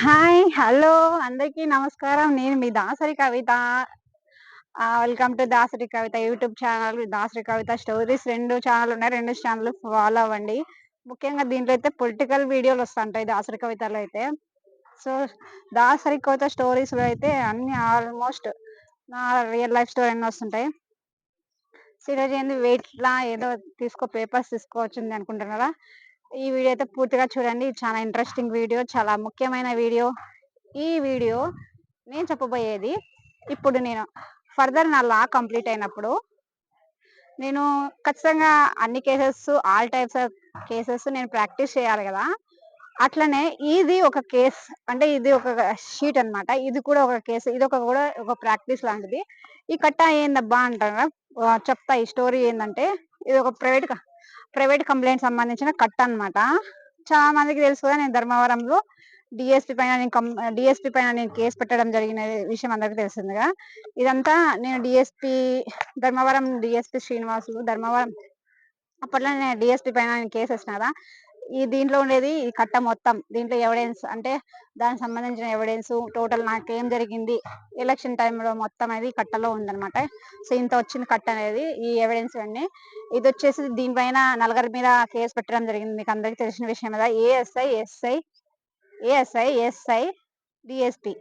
Hi hello. అందరికీ నమస్కారం. నేను మీ Dasari Kavitha. Welcome to Dasari Kavitha YouTube channel Dasari Kavitha stories. రెండు channel ఉన్నాయి. రెండు ఛానల్ ఫాలో అవ్వండి. ముఖ్యంగా దీంట్లో అయితే పొలిటికల్ వీడియోలు వస్తుంటాయి దాసరి కవితలో అయితే. సో దాసరి కవిత స్టోరీస్లో అయితే అన్ని ఆల్మోస్ట్ నా రియల్ లైఫ్ స్టోరీ అన్నీ వస్తుంటాయి. ఈరోజు ఏంది వెయిట్లా ఏదో తీసుకో పేపర్స్ తీసుకోవచ్చింది అనుకుంటున్నారా? ఈ వీడియో అయితే పూర్తిగా చూడండి. చాలా ఇంట్రెస్టింగ్ వీడియో చాలా ముఖ్యమైన వీడియో ఈ వీడియో నేను చెప్పబోయేది ఇప్పుడు నేను ఫర్దర్ నా లా కంప్లీట్ అయినప్పుడు నేను ఖచ్చితంగా అన్ని cases all types of cases నేను ప్రాక్టీస్ చేయాలి కదా. అట్లనే ఇది ఒక కేస్ అంటే ఇది ఒక షీట్ అనమాట ఇది కూడా ఒక కేసు ఇది ఒక కూడా ఒక ప్రాక్టీస్ లాంటిది. ఈ కట్ట ఏందబ్బా అంటారా? చెప్తా ఈ స్టోరీ ఏంటంటే ఇది ఒక ప్రైవేట్ ప్రైవేట్ కంప్లైంట్ సంబంధించిన కట్ అనమాట చాలా మందికి తెలుసు కదా నేను ధర్మవరంలో డిఎస్పీ పైన నేను డిఎస్పీ పైన నేను కేసు పెట్టడం జరిగిన విషయం అందరికీ తెలిసిందిగా. ఇదంతా నేను డిఎస్పీ ధర్మవరం డిఎస్పీ శ్రీనివాసులు ధర్మవరం అప్పట్లో నేను డిఎస్పీ పైన నేను కేసు వేసిన ఈ దీంట్లో ఉండేది ఈ కట్ట మొత్తం. దీంట్లో ఎవిడెన్స్ అంటే దానికి సంబంధించిన ఎవిడెన్స్ టోటల్ నాకు ఏం జరిగింది ఎలక్షన్ టైంలో మొత్తం అనేది కట్టలో ఉందన్నమాట. సో ఇంత వచ్చింది కట్ట అనేది ఈ ఎవిడెన్స్ అన్ని ఇది వచ్చేసి దీనిపైన నలుగురి మీద కేసు పెట్టడం జరిగింది. మీకు అందరికి తెలిసిన విషయం కదా ASI SI ASI SI DSP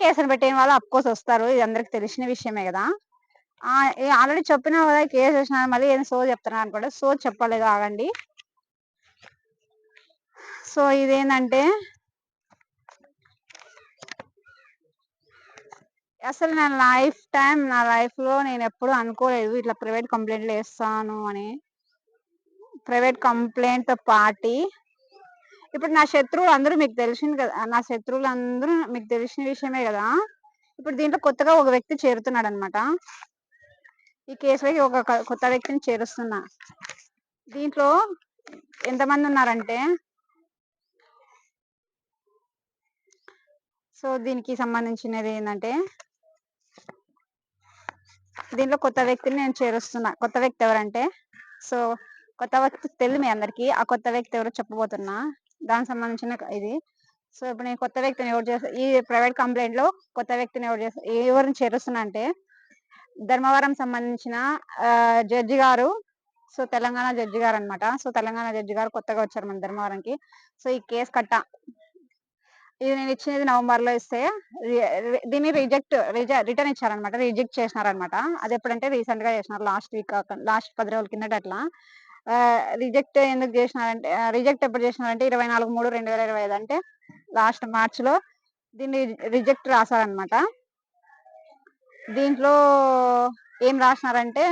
కేసులు పెట్టిన వాళ్ళు అఫ్కోర్స్ వస్తారు. ఇది అందరికి తెలిసిన విషయమే కదా. ఆల్రెడీ చెప్పినా కదా కేసు వచ్చిన మళ్ళీ ఏదైనా సో చెప్తున్నా అనుకోండి సో చెప్పలేదు ఆగండి. సో ఇదేంటంటే అసలు నా లైఫ్ టైం నా లైఫ్లో నేను ఎప్పుడు అనుకోలేదు. ఇట్లా ప్రైవేట్ కంప్లైంట్లు వేస్తాను అని. ప్రైవేట్ కంప్లైంట్తో పార్టీ. ఇప్పుడు నా శత్రువులు అందరూ మీకు తెలిసింది కదా నా శత్రువులు అందరూ మీకు తెలిసిన విషయమే కదా. ఇప్పుడు దీంట్లో కొత్తగా ఒక వ్యక్తి చేరుతున్నాడు అనమాట ఈ కేసులోకి ఒక కొత్త వ్యక్తిని చేరుస్తున్నా. దీంట్లో ఎంతమంది ఉన్నారంటే సో దీనికి సంబంధించినది ఏంటంటే దీంట్లో కొత్త వ్యక్తిని నేను చేరుస్తున్నా. కొత్త వ్యక్తి ఎవరంటే సో కొత్త వ్యక్తి తెలియదు మీ అందరికి. ఆ కొత్త వ్యక్తి ఎవరో చెప్పబోతున్నా. దానికి సంబంధించిన ఇది. సో ఇప్పుడు నేను కొత్త వ్యక్తిని ఎవరు చేస్తా ఈ ప్రైవేట్ కంప్లైంట్లో కొత్త వ్యక్తిని ఎవరు చేస్తా ఎవరిని చేరుస్తున్నా అంటే ధర్మవరం సంబంధించిన జడ్జి గారు సో తెలంగాణ జడ్జి గారు అనమాట సో తెలంగాణ జడ్జి గారు కొత్తగా వచ్చారు మన ధర్మవరంకి. సో ఈ కేసు కట్ట. ఇది నేను ఇచ్చినది నవంబర్లో ఇస్తే దీన్ని రిజెక్ట్ రిటర్న్ ఇచ్చారనమాట రిజెక్ట్ చేసినారనమాట అది ఎప్పుడంటే రీసెంట్గా చేసినారు లాస్ట్ వీక్ లాస్ట్ పది రోజుల కిందట అట్లా. రిజెక్ట్ ఎందుకు చేసినారంటే రిజెక్ట్ ఎప్పుడు చేసినారంటే ఇరవై నాలుగు మూడు రెండు వేల ఇరవై ఐదు అంటే లాస్ట్ మార్చ్లో దీన్ని రిజెక్ట్ రాశారనమాట దీంట్లో ఏం రాసినారంటే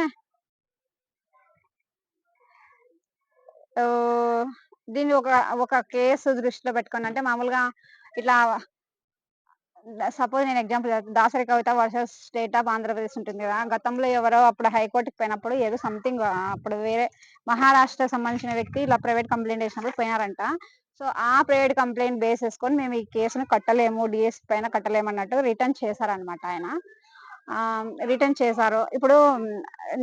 దీన్ని ఒక ఒక కేసు దృష్టిలో పెట్టుకుని అంటే మామూలుగా ఇట్లా సపోజ్ నేను example Dasari Kavitha versus state of Andhra Pradesh ఉంటుంది కదా గతంలో ఎవరో అప్పుడు హైకోర్టుకి పోయినప్పుడు ఏదో సంథింగ్ అప్పుడు వేరే మహారాష్ట్ర సంబంధించిన వ్యక్తి ఇలా ప్రైవేట్ కంప్లైంట్ చేసినప్పుడు పోయినారంట. సో ఆ ప్రైవేట్ కంప్లైంట్ బేస్ చేసుకొని మేము ఈ కేసును కట్టలేము డిఎస్ పైన కట్టలేము అన్నట్టు రిటర్న్ చేశారనమాట ఆయన. రిటర్న్ చేశారు. ఇప్పుడు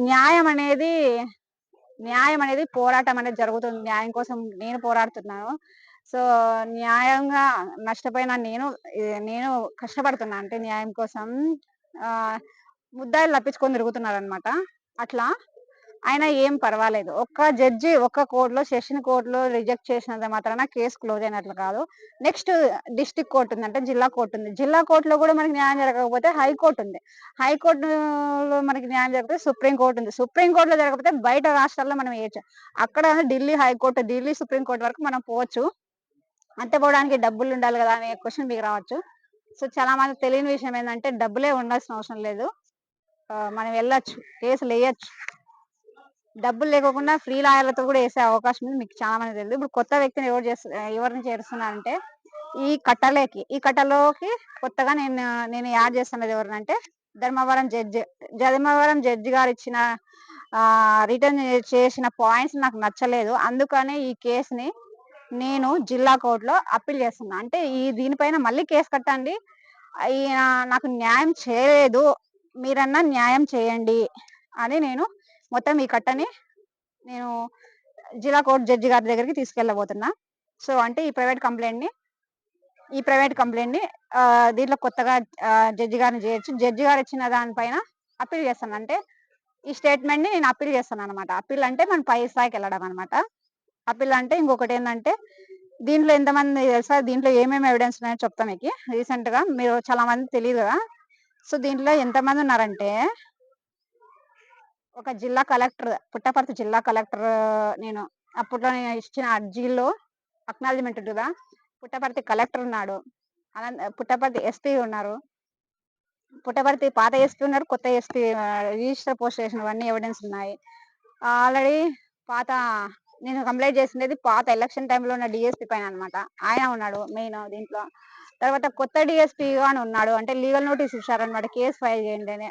న్యాయం అనేది న్యాయం అనేది పోరాటం అనేది జరుగుతుంది. న్యాయం కోసం నేను పోరాడుతున్నాను. సో న్యాయంగా నష్టపోయిన నేను నేను కష్టపడుతున్నా. అంటే న్యాయం కోసం ఆ ముద్దాయిలు తప్పించుకొని తిరుగుతున్నారనమాట అట్లా. ఆయన ఏం పర్వాలేదు. ఒక్క జడ్జి ఒక్క కోర్టులో సెషన్ కోర్టులో రిజెక్ట్ చేసినంత మాత్రాన కేసు క్లోజ్ అయినట్లు కాదు. నెక్స్ట్ డిస్టిక్ కోర్టు ఉంది అంటే జిల్లా కోర్టు ఉంది. జిల్లా కోర్టులో కూడా మనకి న్యాయం జరగకపోతే హైకోర్టు ఉంది. హైకోర్టులో మనకి న్యాయం జరగకపోతే సుప్రీం కోర్టు ఉంది. సుప్రీం కోర్టులో జరగకపోతే బయట రాష్ట్రాల్లో మనం వేయచ్చు అక్కడ Delhi high court Delhi supreme court వరకు మనం పోవచ్చు. అంతే పోవడానికి డబ్బులు ఉండాలి కదా అనే క్వశ్చన్ మీకు రావచ్చు. సో చాలా మంది తెలియని విషయం ఏంటంటే డబ్బులే ఉండాల్సిన అవసరం లేదు. మనం వెళ్ళొచ్చు కేసులు వేయచ్చు డబ్బులు లేకుండా ఫ్రీ లాయర్లతో కూడా వేసే అవకాశం ఉంది. మీకు చాలా మంది తెలియదు. ఇప్పుడు కొత్త వ్యక్తిని ఎవరు చేస్తు ఎవరిని చేరుస్తున్నారంటే ఈ కట్టలేకి ఈ కట్టలోకి కొత్తగా నేను నేను యాడ్ చేస్తున్నది ఎవరినంటే ధర్మవరం జడ్జి. ధర్మవరం జడ్జి గారు ఇచ్చిన రిటర్న్ చేసిన పాయింట్స్ నాకు నచ్చలేదు. అందుకనే ఈ కేసుని నేను జిల్లా కోర్టులో అప్పీల్ చేస్తున్నా. అంటే ఈ దీనిపైన మళ్ళీ కేసు కట్టండి. ఈయన నాకు న్యాయం చేయలేదు. మీరన్నా న్యాయం చేయండి అని నేను మొత్తం ఈ కట్టని నేను జిల్లా కోర్టు జడ్జి గారి దగ్గరికి తీసుకెళ్ళబోతున్నా. సో అంటే ఈ ప్రైవేట్ కంప్లైంట్ని ఈ ప్రైవేట్ కంప్లైంట్ని దీంట్లో కొత్తగా జడ్జి గారిని చేయొచ్చు జడ్జి గారు ఇచ్చిన దానిపైన అప్పీల్ చేస్తాను అంటే ఈ స్టేట్మెంట్ని నేను అప్పీల్ చేస్తాను అనమాట అప్పీల్ అంటే మనం పై స్థాయికి వెళ్ళడం అనమాట అప్పీల్ అంటే ఇంకొకటి ఏంటంటే దీంట్లో ఎంతమంది తెలుసా? దీంట్లో ఏమేమి ఎవిడెన్స్ ఉన్నాయో చెప్తా మీకు. రీసెంట్గా మీరు చాలా మంది తెలియదు కదా? సో దీంట్లో ఎంతమంది ఉన్నారంటే ఒక జిల్లా కలెక్టర్ పుట్టపర్తి జిల్లా కలెక్టర్ నేను అప్పట్లో నేను ఇచ్చిన అర్జీలో అక్నాలజ్మెంట్ కదా? పుట్టపర్తి కలెక్టర్ ఉన్నాడు. అనంత పుట్టపర్తి ఎస్పీ ఉన్నారు. పుట్టపర్తి పాత ఎస్పీ ఉన్నారు కొత్త ఎస్పీ రిజిస్టర్ పోస్ట్ స్టేషన్ ఇవన్నీ ఎవిడెన్స్ ఉన్నాయి. ఆల్రెడీ పాత నేను కంప్లైంట్ చేసినది పాత ఎలక్షన్ టైంలో ఉన్న డిఎస్పీ పైన అనమాట ఆయన ఉన్నాడు మెయిన్ దీంట్లో. తర్వాత కొత్త డిఎస్పీగా ఉన్నాడు. అంటే లీగల్ నోటీస్ ఇచ్చారనమాట కేసు ఫైల్ చేయండి అని.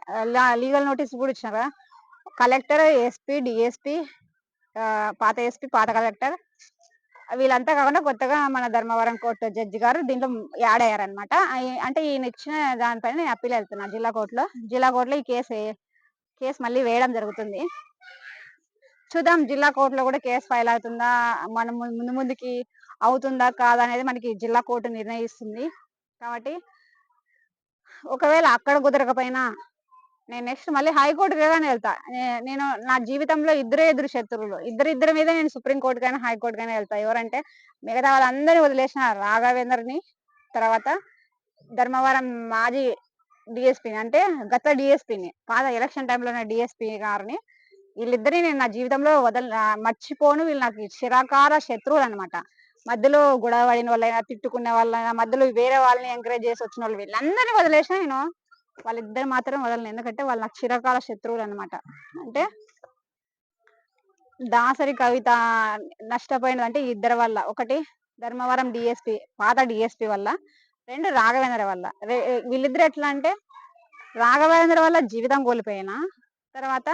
లీగల్ నోటీస్ కూడా ఇచ్చినారు? కలెక్టర్ ఎస్పీ డిఎస్పీ పాత ఎస్పీ పాత కలెక్టర్. వీళ్ళంతా కాకుండా కొత్తగా మన ధర్మవరం కోర్టు జడ్జి గారు దీంట్లో యాడ్ అయ్యారనమాట అంటే ఈయన ఇచ్చిన దానిపైన నేను అప్పీల్ వెళ్తున్నాను జిల్లా కోర్టులో. జిల్లా కోర్టులో ఈ కేసు కేసు మళ్ళీ వేయడం జరుగుతుంది. చూద్దాం జిల్లా కోర్టులో కూడా కేసు ఫైల్ అవుతుందా? మనం ముందు ముందుకి అవుతుందా? కాదా అనేది మనకి జిల్లా కోర్టు నిర్ణయిస్తుంది. కాబట్టి ఒకవేళ అక్కడ కుదరకపోయినా నేను నెక్స్ట్ మళ్ళీ హైకోర్టుకి కానీ వెళ్తా. నేను నా జీవితంలో ఇద్దరే ఎదురు శత్రువులు. ఇద్దరు ఇద్దరి మీద నేను సుప్రీం కోర్టు కానీ హైకోర్టు కానీ వెళ్తా. ఎవరంటే మిగతా వాళ్ళందరినీ వదిలేసిన రాఘవేందర్ని తర్వాత ధర్మవరం మాజీ డిఎస్పీని అంటే గత డిఎస్పీని పాత ఎలక్షన్ టైంలో ఉన్న డిఎస్పీ గారిని వీళ్ళిద్దరిని నేను నా జీవితంలో వదల మర్చిపోను. వీళ్ళు నాకు చిరాకార శత్రువులు అనమాట మధ్యలో గొడవ పడిన వాళ్ళైనా తిట్టుకునే వాళ్ళైనా మధ్యలో వేరే వాళ్ళని ఎంకరేజ్ చేసి వచ్చిన వాళ్ళు వీళ్ళందరినీ వదిలేసిన నేను వాళ్ళిద్దరు మాత్రం వదలను. ఎందుకంటే వాళ్ళు నాకు చిరకాల శత్రువులు అనమాట అంటే దాసరి కవిత నష్టపోయినది అంటే ఇద్దరు వల్ల. ఒకటి ధర్మవరం డిఎస్పి పాత డిఎస్పి వల్ల. రెండు రాఘవేంద్ర వల్ల. వీళ్ళిద్దరు ఎట్లా అంటే రాఘవేంద్ర వల్ల జీవితం కోల్పోయినా తర్వాత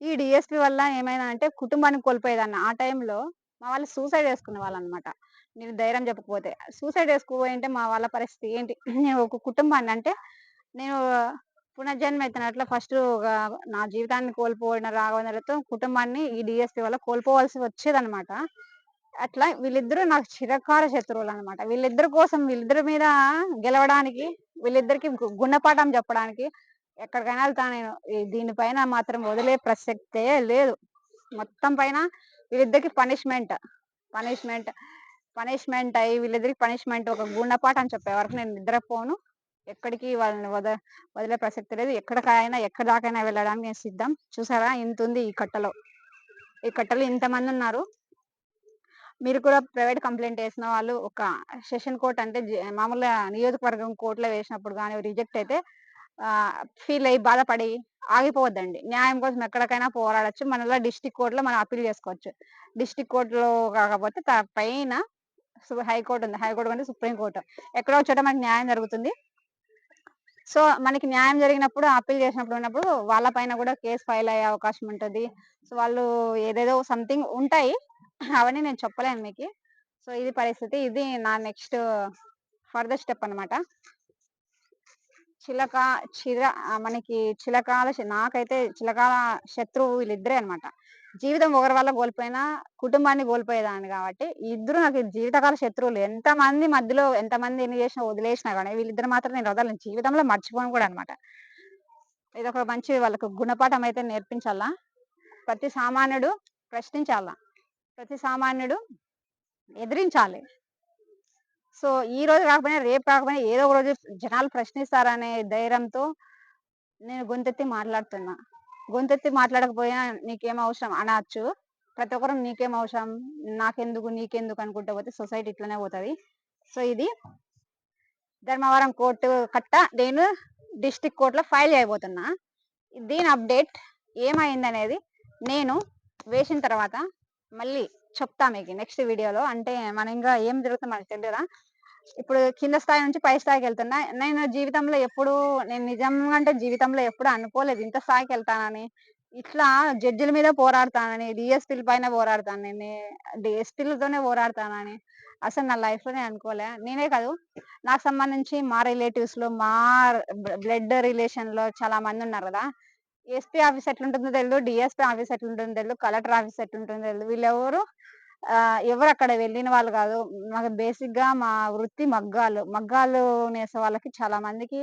ఈ డిఎస్పి వల్ల ఏమైనా అంటే కుటుంబానికి కోల్పోయేదాన్ని. ఆ టైంలో మా వాళ్ళు సూసైడ్ చేసుకునే వాళ్ళు అనమాట నేను ధైర్యం చెప్పకపోతే. సూసైడ్ చేసుకుపోయింటే మా వాళ్ళ పరిస్థితి ఏంటి? నేను ఒక కుటుంబాన్ని అంటే నేను పునర్జన్మ ఎత్తినట్లు ఫస్ట్ నా జీవితాన్ని కోల్పోయిన రాఘవేంద్రతో కుటుంబాన్ని ఈ డిఎస్పి వల్ల కోల్పోవాల్సి వచ్చేదనమాట అట్లా వీళ్ళిద్దరూ నాకు చిరకార శత్రువులు అనమాట వీళ్ళిద్దరి కోసం వీళ్ళిద్దరి మీద గెలవడానికి వీళ్ళిద్దరికి గుణపాఠం చెప్పడానికి ఎక్కడికైనా వెళ్తాను నేను. దీనిపైన మాత్రం వదిలే ప్రసక్తే లేదు. మొత్తం పైన వీళ్ళిద్దరికి పనిష్మెంట్. పనిష్మెంట్ పనిష్మెంట్ అయ్యి వీళ్ళిద్దరికి పనిష్మెంట్ ఒక గుణపాఠం చెప్పే వరకు నేను నిద్రపోను. ఎక్కడికి వాళ్ళని వద వదిలే ప్రసక్తి లేదు. ఎక్కడికైనా ఎక్కడి దాకైనా వెళ్ళడానికి నేను సిద్ధం. చూసారా? ఇంత ఉంది ఈ కట్టలో. ఈ కట్టలో ఇంతమంది ఉన్నారు. మీరు కూడా ప్రైవేట్ కంప్లైంట్ వేసిన వాళ్ళు ఒక సెషన్ కోర్ట్ అంటే మామూలుగా నియోజకవర్గం కోర్టులో వేసినప్పుడు కానీ రిజెక్ట్ అయితే ఫీల్ అయ్యి బాధపడి ఆగిపోవద్దండి. న్యాయం కోసం ఎక్కడికైనా పోరాడచ్చు. మనలో డిస్టిక్ కోర్టులో మనం అప్పీల్ చేసుకోవచ్చు. డిస్టిక్ కోర్టులో కాకపోతే పైన హైకోర్టు ఉంది. హైకోర్టు అంటే సుప్రీంకోర్టు ఎక్కడో చోట మనకి న్యాయం జరుగుతుంది. సో మనకి న్యాయం జరిగినప్పుడు అప్పీల్ చేసినప్పుడు ఉన్నప్పుడు వాళ్ళ పైన కూడా కేసు ఫైల్ అయ్యే అవకాశం ఉంటుంది. సో వాళ్ళు ఏదేదో సంథింగ్ ఉంటాయి. అవన్నీ నేను చెప్పలేను మీకు. సో ఇది పరిస్థితి. ఇది నా నెక్స్ట్ ఫర్దర్ స్టెప్ అనమాట చిలక చిర మనకి చిలకాల నాకైతే చిలకాల శత్రువు వీళ్ళిద్దరే అనమాట జీవితం ఒకరి వల్ల కోల్పోయినా కుటుంబాన్ని కోల్పోయేదాన్ని కాబట్టి ఇద్దరు నాకు జీవితకాల శత్రువులు. ఎంత మంది మధ్యలో ఎంత మంది ఎన్ని చేసినా వదిలేసినా కానీ వీళ్ళిద్దరు మాత్రం నేను వదలను. జీవితంలో మర్చిపోను కూడా అనమాట ఇది ఒక మంచి వాళ్ళకు గుణపాఠం అయితే నేర్పించాలా? ప్రతి సామాన్యుడు ప్రశ్నించాలా? ప్రతి సామాన్యుడు ఎదిరించాలి. సో ఈ రోజు కాకపోయినా రేపు కాకపోయినా ఏదో ఒక రోజు జనాలు ప్రశ్నిస్తారనే ధైర్యంతో నేను గొంతెత్తి మాట్లాడుతున్నా. గొంతెత్తి మాట్లాడకపోయినా నీకేం అవసరం అనొచ్చు. ప్రతి ఒక్కరు నీకేం అవసరం? నాకెందుకు? నీకెందుకు అనుకుంటే పోతే సొసైటీ ఇట్లనే పోతుంది. సో ఇది ధర్మవరం కోర్టు కట్ట. నేను డిస్టిక్ కోర్టులో ఫైల్ చేయబోతున్నా. దీని అప్డేట్ ఏమైంది అనేది నేను వేసిన తర్వాత మళ్ళీ చెప్తా మీకు నెక్స్ట్ వీడియోలో. అంటే మనం ఇంకా ఏం జరుగుతుందో మనకు తెలియదా? ఇప్పుడు కింద స్థాయి నుంచి పై స్థాయికి వెళ్తున్నా నేను జీవితంలో ఎప్పుడు నేను నిజంగా అంటే జీవితంలో ఎప్పుడు అనుకోలేదు ఇంత స్థాయికి వెళ్తానని. ఇట్లా జడ్జిల మీద పోరాడతానని డిఎస్పీల పైన పోరాడతాను నేను డిఎస్పీలతోనే పోరాడతానని. అసలు నా లైఫ్లోనే అనుకోలే. నేనే కాదు నాకు సంబంధించి మా రిలేటివ్స్లో మా బ్లడ్ రిలేషన్లో చాలా మంది ఉన్నారు కదా. ఎస్పీ ఆఫీస్ ఎట్లుంటుందో తెలియదు డిఎస్పీ ఆఫీస్ ఎట్లుంటుందో తెలియదు కలెక్టర్ ఆఫీస్ ఎట్లుంటుందో తెలియదు వీళ్ళెవరు ఎవరు అక్కడ వెళ్ళిన వాళ్ళు కాదు. మాకు బేసిక్గా మా వృత్తి మగ్గాలు. మగ్గాలు నేసే వాళ్ళకి చాలా మందికి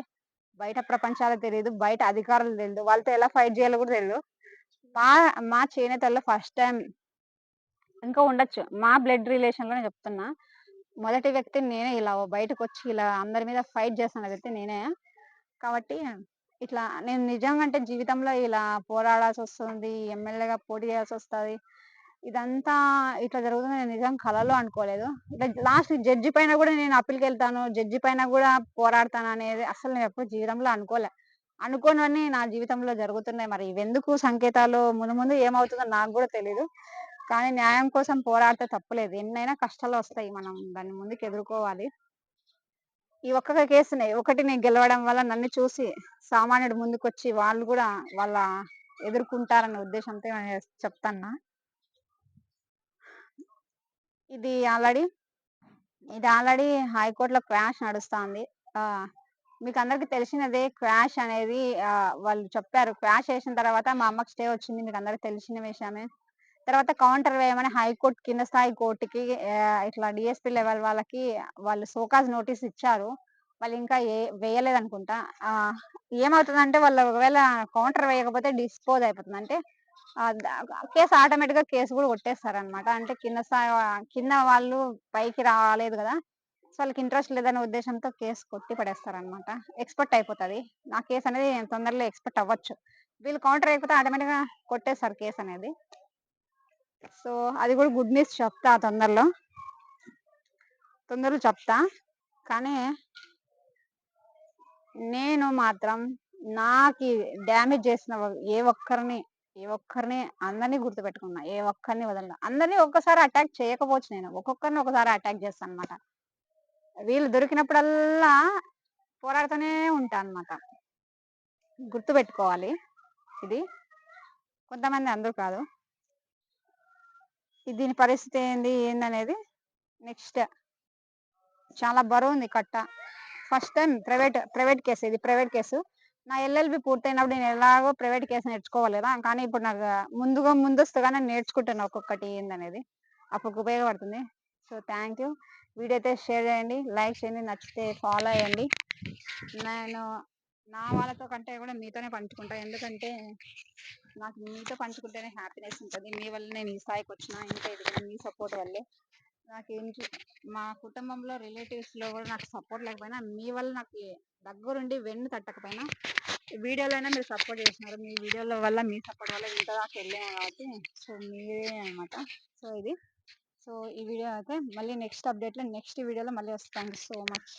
బయట ప్రపంచాలు తెలియదు బయట అధికారులు తెలియదు వాళ్ళతో ఎలా ఫైట్ చేయాలో కూడా తెలియదు మా మా చేనేతల్లో ఫస్ట్ టైం ఇంకా ఉండొచ్చు. మా బ్లడ్ రిలేషన్లో చెప్తున్నా. మొదటి వ్యక్తి నేనే ఇలా బయటకు వచ్చి ఇలా అందరి మీద ఫైట్ చేస్తున్న వ్యక్తి నేనే. కాబట్టి ఇట్లా నేను నిజంగా అంటే జీవితంలో ఇలా పోరాడాల్సి వస్తుంది ఎమ్మెల్యేగా పోటీ చేయాల్సి వస్తుంది ఇదంతా ఇట్లా జరుగుతుంది నేను నిజం కళలో అనుకోలేదు. ఇట్లా లాస్ట్ జడ్జి పైన కూడా నేను అప్పీల్కి వెళ్తాను జడ్జి పైన కూడా పోరాడతాను అనేది అసలు నేను ఎప్పుడు జీవితంలో అనుకోలే. అనుకోనివన్నీ నా జీవితంలో జరుగుతున్నాయి. మరి ఇవెందుకు సంకేతాలు? ముందు ముందు ఏమవుతుందో నాకు కూడా తెలియదు కానీ న్యాయం కోసం పోరాడితే తప్పలేదు ఎన్నైనా కష్టాలు వస్తాయి. మనం దాన్ని ముందుకు ఎదుర్కోవాలి. ఈ ఒక్క కేసుని ఒకటి నేను గెలవడం వల్ల నన్ను చూసి సామాన్యుడు ముందుకు వచ్చి వాళ్ళు కూడా వాళ్ళ ఎదుర్కొంటారనే ఉద్దేశంతో నేను చెప్తాన్నా. ఇది ఆల్రెడీ ఇది ఆల్రెడీ హైకోర్టులో క్రాష్ నడుస్తుంది. మీకు అందరికి తెలిసినదే క్రాష్ అనేది వాళ్ళు చెప్పారు. క్రాష్ చేసిన తర్వాత మా అమ్మకి స్టే వచ్చింది మీకు అందరికి తెలిసిన విషయమే. తర్వాత కౌంటర్ వేయమని హైకోర్టు కింద స్థాయి కోర్టుకి ఇట్లా డిఎస్పీ లెవెల్ వాళ్ళకి వాళ్ళు సోకాజ్ నోటీస్ ఇచ్చారు. వాళ్ళు ఇంకా ఏ వేయలేదనుకుంటా. ఏమవుతుందంటే వాళ్ళు ఒకవేళ కౌంటర్ వేయకపోతే డిస్పోజ్ అయిపోతుంది. అంటే కేసు ఆటోమేటిక్గా కేసు కూడా కొట్టేస్తారు అనమాట అంటే కింద స్థాయి కింద వాళ్ళు పైకి రాలేదు కదా సో వాళ్ళకి ఇంట్రెస్ట్ లేదనే ఉద్దేశంతో కేసు కొట్టి పడేస్తారు అనమాట ఎక్స్పర్ట్ అయిపోతుంది. నా కేసు అనేది తొందరలో ఎక్స్పర్ట్ అవ్వచ్చు. వీళ్ళు కౌంటర్ అయిపోతే ఆటోమేటిక్గా కొట్టేస్తారు కేసు అనేది. సో అది కూడా గుడ్ న్యూస్ చెప్తా తొందరలో. తొందరలో చెప్తా. కానీ నేను మాత్రం నాకు డ్యామేజ్ చేసిన ఏ ఒక్కరిని ఏ ఒక్కరిని అందరినీ గుర్తుపెట్టుకున్నా ఏ ఒక్కరిని వదలను. అందరినీ ఒక్కసారి అటాక్ చేయకపోవచ్చు నేను. ఒక్కొక్కరిని ఒకసారి అటాక్ చేస్తాను అనమాట వీళ్ళు దొరికినప్పుడల్లా పోరాడుతూనే ఉంటా అనమాట గుర్తుపెట్టుకోవాలి ఇది. కొంతమంది అందరూ కాదు. దీని పరిస్థితి ఏంది ఏందనేది నెక్స్ట్. చాలా బరువు ఉంది కట్ట. First time private private case ఇది ప్రైవేట్ కేసు. నా ఎల్ఎల్బి పూర్తయినప్పుడు నేను ఎలాగో ప్రైవేట్ కేసు నేర్చుకోవాలి కదా. కానీ ఇప్పుడు నాకు ముందుగా ముందస్తుగానే నేర్చుకుంటాను ఒక్కొక్కటి ఏందనేది. అప్పుడు ఉపయోగపడుతుంది. So thank you. వీడియో అయితే షేర్ చేయండి లైక్ చేయండి నచ్చితే ఫాలో అయ్యండి. నేను నా వాళ్ళతో కంటే కూడా మీతోనే పంచుకుంటాను ఎందుకంటే నాకు మీతో పంచుకుంటేనే హ్యాపీనెస్ ఉంటుంది. మీ వల్ల నేను ఈ స్థాయికి వచ్చిన ఇంకా ఇది మీ సపోర్ట్ వల్లే. నాకు ఏంటి మా కుటుంబంలో రిలేటివ్స్లో కూడా నాకు సపోర్ట్ లేకపోయినా మీ వల్ల నాకు దగ్గరుండి వెన్ను తట్టకపోయినా వీడియోలోనే మీరు సపోర్ట్ చేసినారు మీ వీడియోల వల్ల మీ సపోర్ట్ వల్ల ఇంత దాకా వెళ్ళాము కాబట్టి సో మీరే అనమాట సో ఇది. సో ఈ వీడియో అయితే మళ్ళీ నెక్స్ట్ అప్డేట్లో నెక్స్ట్ వీడియోలో మళ్ళీ వస్తాను. So much.